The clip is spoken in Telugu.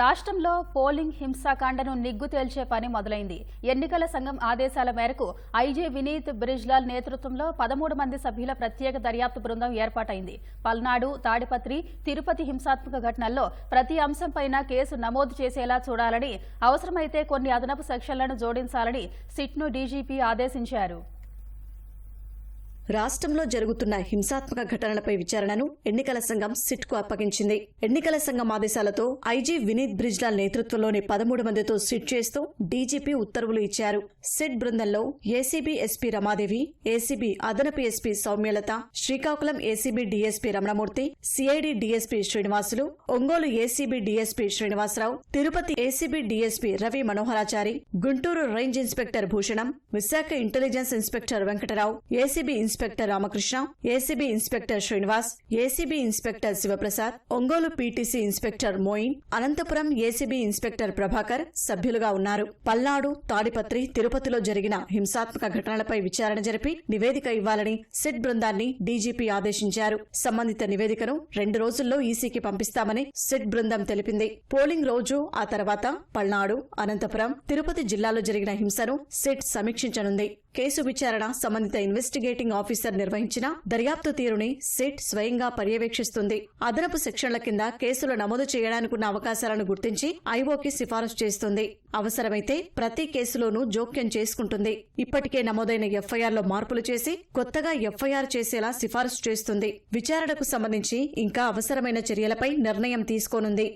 రాష్ట్రంలో పోలింగ్ హింసాకాండను నిగ్గు తేల్చే పని మొదలైంది. ఎన్నికల సంఘం ఆదేశాల మేరకు ఐజే వినీత్ బ్రిజ్లాల్ నేతృత్వంలో పదమూడు మంది సభ్యుల ప్రత్యేక దర్యాప్తు బృందం ఏర్పాటైంది. పల్నాడు తాడిపత్రి తిరుపతి హింసాత్మక ఘటనల్లో ప్రతి అంశంపైన కేసు నమోదు చేసేలా చూడాలని అవసరమైతే కొన్ని అదనపు సెక్షన్లను జోడించాలని సిట్ను డీజీపీ ఆదేశించారు. రాష్ట్రంలో జరుగుతున్న హింసాత్మక ఘటనలపై విచారణను ఎన్నికల సంఘం సిట్కు అప్పగించింది. ఎన్నికల సంఘం ఆదేశాలతో ఐజీ వినీత్ బ్రిజ్లాల్ నేతృత్వంలోని పదమూడు మందితో సిట్ చేస్తూ డీజీపీ ఉత్తర్వులు ఇచ్చారు. సిట్ బృందంలో ఏసీబీ ఎస్పీ రమాదేవి ఏసీబీ అదనపు SP Soumyalatha Srikakulam ACB DSP Ramanamurthy CID DSP Srinivasulu Ongole ACB DSP Srinivasarao Tirupati ACB DSP Ravi Manoharachari Guntur range inspector Bhushanam Visakha intelligence inspector Venkatarao ACB inspector Ramakrishna ACB inspector Srinivas ACB inspector Sivaprasad Ongole PTC inspector Moin Anantapur ACB inspector Prabhakar సభ్యులుగా ఉన్నారు. పల్నాడు తాడిపత్రి తిరుపతిలో జరిగిన హింసాత్మక ఘటనలపై విచారణ జరిపి నివేదిక ఇవ్వాలని సిట్ బృందాన్ని డీజీపీ ఆదేశించారు. సంబంధిత నివేదికను రెండు రోజుల్లో ఈసీకి పంపిస్తామని సిట్ బృందం తెలిపింది. పోలింగ్ రోజు ఆ తర్వాత పల్నాడు అనంతపురం తిరుపతి జిల్లాలో జరిగిన హింసను సిట్ సమీక్షించనుంది. కేసు విచారణ సంబంధిత ఇన్వెస్టిగేటింగ్ ఆఫీసర్ నిర్వహించిన దర్యాప్తు తీరుని సిట్ స్వయంగా పర్యవేక్షిస్తుంది. అదనపు సెక్షన్ల కింద కేసులు నమోదు చేయడానికున్న అవకాశాలను గుర్తించి ఐఓకి సిఫారసు చేస్తుంది. అవసరమైతే ప్రతి కేసులోనూ జోక్యం చేసుకుంటుంది. ఇప్పటికే నమోదైన ఎఫ్ఐఆర్లో మార్పులు చేసి కొత్తగా ఎఫ్ఐఆర్ చేసేలా సిఫారసు చేస్తుంది. విచారణకు సంబంధించి ఇంకా అవసరమైన చర్యలపై నిర్ణయం తీసుకోనుంది.